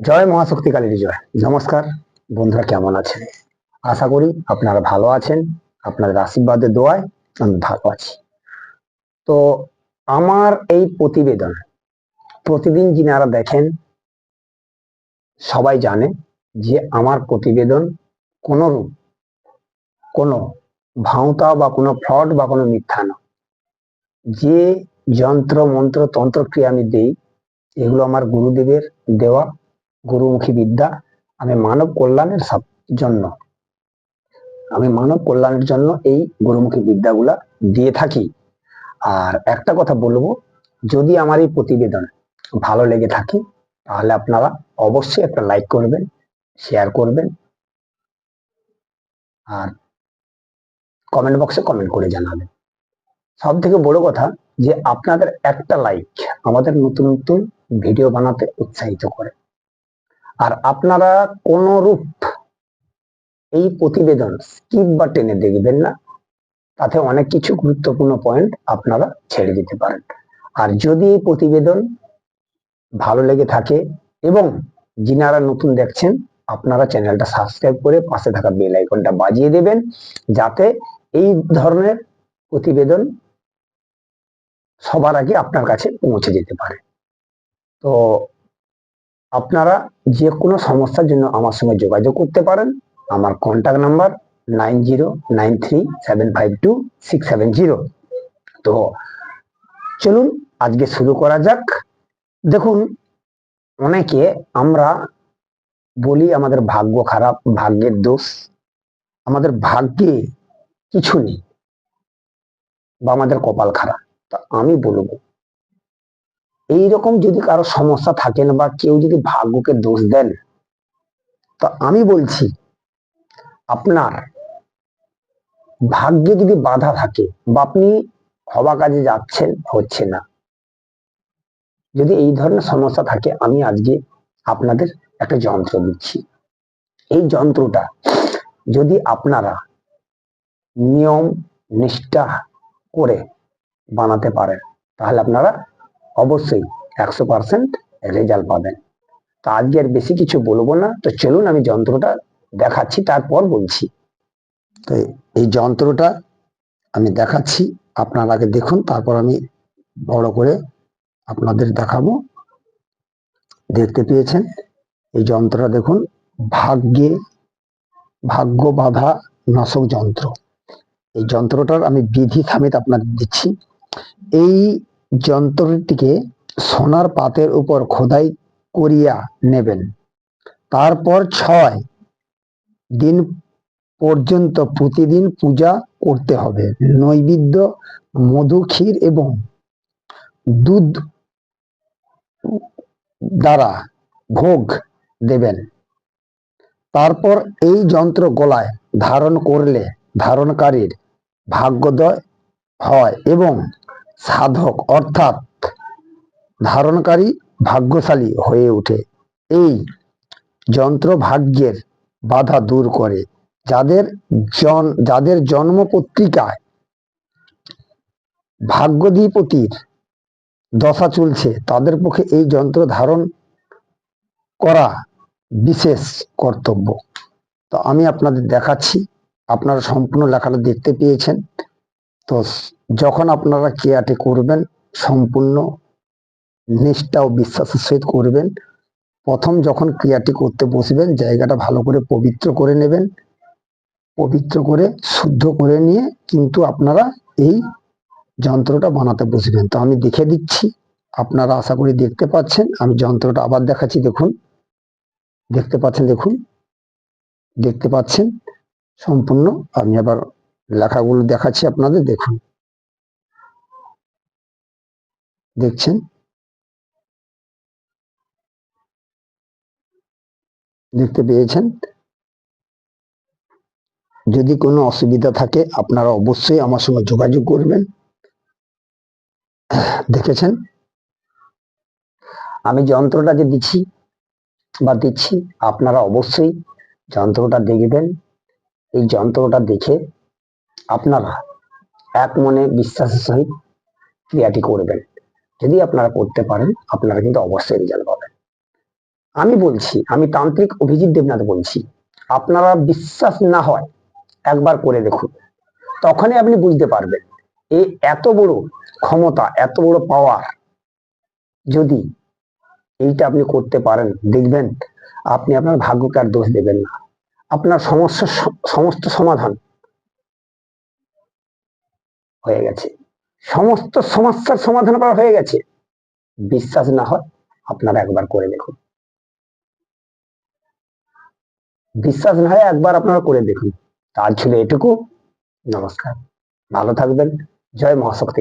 জয় মহাশক্তি কালীর জয় নমস্কার, বন্ধুরা কেমন আছেন? আশা করি আপনারা ভালো আছেন, আপনাদের আশীর্বাদের দোয়ায় আমি ভালো আছি। তো আমার এই প্রতিবেদন, প্রতিদিন যিনারা দেখেন, সবাই জানে যে আমার প্রতিবেদন কোনো রূপ, কোনো ভাঁওতা বা কোনো ফ্রড বা কোনো মিথ্যা না যে যন্ত্র, মন্ত্র তন্ত্রক্রিয়া আমি দেই, এগুলো আমার গুরুদেবের দেওয়া গুরুমুখী বিদ্যা আমি মানব কল্যাণের জন্য। আমি মানব কল্যাণের জন্য এই গুরুমুখী বিদ্যাগুলা দিয়ে থাকি। আর একটা কথা বলব, যদি আমার এই প্রতিবেদন ভালো লেগে থাকে, তাহলে আপনারা অবশ্যই একটা লাইক করবেন, শেয়ার করবেন, আর কমেন্ট বক্সে কমেন্ট করে জানাবেন। সব থেকে বড় কথা যে আপনাদের একটা লাইক আমাদের নতুন নতুন ভিডিও বানাতে উৎসাহিত করে। আর আপনারা কোন রূপ এই প্রতিবেদন স্কিপ বা টেনে দেখবেন না, তাতে অনেক কিছু গুরুত্বপূর্ণ পয়েন্ট আপনারা ছেড়ে দিতে পারেন। আর যদি এই প্রতিবেদন ভালো লেগে থাকে এবং যিনারা নতুন দেখছেন, আপনারা চ্যানেলটা সাবস্ক্রাইব করে পাশে থাকা বেল আইকনটা বাজিয়ে দেবেন, যাতে এই ধরনের প্রতিবেদন সবার আগে আপনার কাছে পৌঁছে যেতে পারে। তো আপনারা যে কোনো সমস্যার জন্য আমার সঙ্গে যোগাযোগ করতে পারেন। আমার contact number nine zero nine three seven five two six seven zero তো চলুন, আজকে শুরু করা যাক। দেখুন, অনেকে আমরা বলি আমাদের ভাগ্য খারাপ, ভাগ্যের দোষ। আমাদের ভাগ্যে কিছু নেই বা আমাদের কপাল খারাপ। তা আমি বলব এইরকম যদি কারও সমস্যা থাকেন বা কেউ যদি ভাগ্যকে দোষ দেন তো আমি বলছি, আপনার ভাগ্যে যদি বাধা থাকে বা আপনি হবা কাজে যাচ্ছেন, হচ্ছে না, যদি এই ধরনের সমস্যা থাকে, আমি আজকে আপনাদের একটা যন্ত্র দিচ্ছি। এই যন্ত্রটা যদি আপনারা নিয়ম, নিষ্ঠা করে বানাতে পারেন, তাহলে আপনারা অবশ্যই একশো পার্সেন্ট রেজাল্ট পাবেন। তো আজকে আর বেশি কিছু বলব না। তো চলুন আমি যন্ত্রটা দেখাচ্ছি, তারপর বলছি। তো এই যন্ত্রটা আমি দেখাচ্ছি, আপনার আগে দেখুন, তারপর আমি বড় করে আপনাদের দেখাবো। দেখতে পেয়েছেন? এই যন্ত্রটা দেখুন, ভাগ্যে ভাগ্য বাধা নাশক যন্ত্র। এই যন্ত্রটার আমি বিধি সমেত আপনাদের দিচ্ছি। এই যন্ত্রটিকে সোনার পাতের উপর খোদাই করিয়া নেবেন। তারপর ছয় দিন পর্যন্ত প্রতিদিন পূজা করতে হবে। নৈবেদ্য, মধু, ক্ষীর এবং দুধ দ্বারা ভোগ দেবেন। তারপর এই যন্ত্র গলায় ধারণ করলে ধারণকারীর ভাগ্যোদয় হয় এবং সাধক অর্থাৎ ধারণকারী ভাগ্যশালী হয়ে ওঠে। এই যন্ত্র ভাগ্যের বাধা দূর করে। যাদের জন, যাদের জন্ম পত্রিকায় ভাগ্যধিপতির দশা চলছে, তাদের পক্ষে এই যন্ত্র ধারণ করা বিশেষ কর্তব্য। তো আমি আপনাদের দেখাচ্ছি, আপনারা সম্পূর্ণ লেখাটা দেখতে পেয়েছেন। তো যখন আপনারা কেয়ারটি করবেন, সম্পূর্ণ নিষ্ঠা ও বিশ্বাসের সহিত করবেন, প্রথম যখন ক্রিয়াটি করতে বসবেন, জায়গাটা ভালো করে পবিত্র করে নেবেন, পবিত্র করে, শুদ্ধ করে নিয়ে কিন্তু আপনারা এই যন্ত্রটা বানাতে বসবেন। তো আমি দেখে দিচ্ছি, আপনারা আশা করি দেখতে পাচ্ছেন, আমি যন্ত্রটা আবার দেখাচ্ছি, দেখুন। দেখতে পাচ্ছেন, দেখুন। দেখতে পাচ্ছেন, সম্পূর্ণ আমি আবার লেখাগুলো দেখাচ্ছি আপনাদের, দেখুন। দেখছেন? দেখতে পেয়েছেন? যদি কোনো অসুবিধা থাকে, আপনারা অবশ্যই আমার সঙ্গে যোগাযোগ করবেন। দেখেছেন? আমি যন্ত্রটা যে দিচ্ছি বা দিচ্ছি, আপনারা অবশ্যই যন্ত্রটা দেখবেন। এই যন্ত্রটা দেখে আপনারা এক মনে বিশ্বাসের সহিত ক্রিয়াটি করবেন। যদি আপনারা করতে পারেন, আপনারা কিন্তু অবশ্যই রেজাল্ট পাবেন। আমি বলছি, আমি তান্ত্রিক অভিজিৎ দেবনাথ বলছি, আপনারা বিশ্বাস না হয় একবার করে দেখুন। তখনই আপনি বুঝতে পারবেন এই এত বড় ক্ষমতা, এত বড় পাওয়ার যদি এইটা আপনি করতে পারেন, দেখবেন আপনি আপনার ভাগ্যকে আর দোষ দেবেন না। আপনার সমস্যা সমস্ত সমাধান হয়ে গেছে। সমস্ত সমস্যার সমাধান করা হয়ে গেছে। বিশ্বাস না হয় আপনারা একবার করে দেখুন। বিশ্বাস না হয় একবার আপনারা করে দেখুন। তার ছিল এটুকু। নমস্কার। ভালো থাকবেন। জয় মহাশক্তি